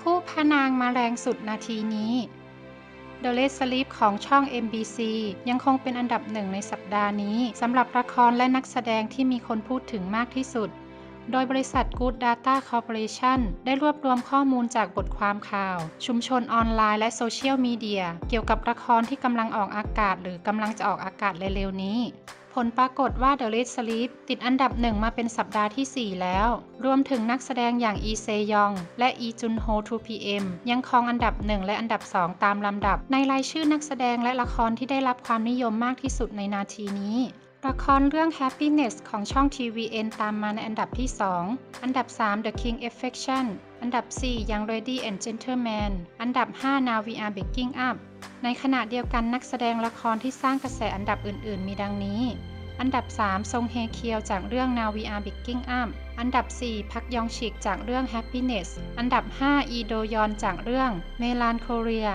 คู่พนางมาแรงสุดนาทีนี้ The Red Sleep ของช่อง MBC ยังคงเป็นอันดับหนึ่งในสัปดาห์นี้สำหรับละครและนักแสดงที่มีคนพูดถึงมากที่สุด โดยบริษัท Good Data Corporation ได้รวบรวมข้อมูลจากบทความข่าว ชุมชนออนไลน์และโซเชียลมีเดียเกี่ยวกับละครที่กำลังออกอากาศ หรือกำลังจะออกอากาศเร็วๆนี้ ผลปรากฏว่า The Red Sleep ติดอันดับหนึ่งมาเป็นสัปดาห์ที่ 4 แล้ว รวมถึงนักแสดงอย่างอีเซยอง และอีจุนโฮ 2PM ยังครองอันดับ 1 และอันดับ 2 ตามลำดับ ในรายชื่อนักแสดงและละครที่ได้รับความนิยมมากที่สุดในนาทีนี้ละครเรื่อง Happiness ของช่อง TVN ตามมาในอันดับที่ 2 อันดับ 3 The King Affection อันดับ4 Young Lady and Gentleman อันดับ 5 Now We Are Breaking Up ในขณะเดียวกันนักแสดงละครที่สร้างกระแสอันดับอื่น ๆ มีดังนี้ อันดับ3ซงเฮเคียวจากเรื่อง Now We Are Breaking Up อันดับ 4 พักยองชิกจากเรื่อง Happiness อันดับ 5 อีโดยอนจากเรื่อง Melancholia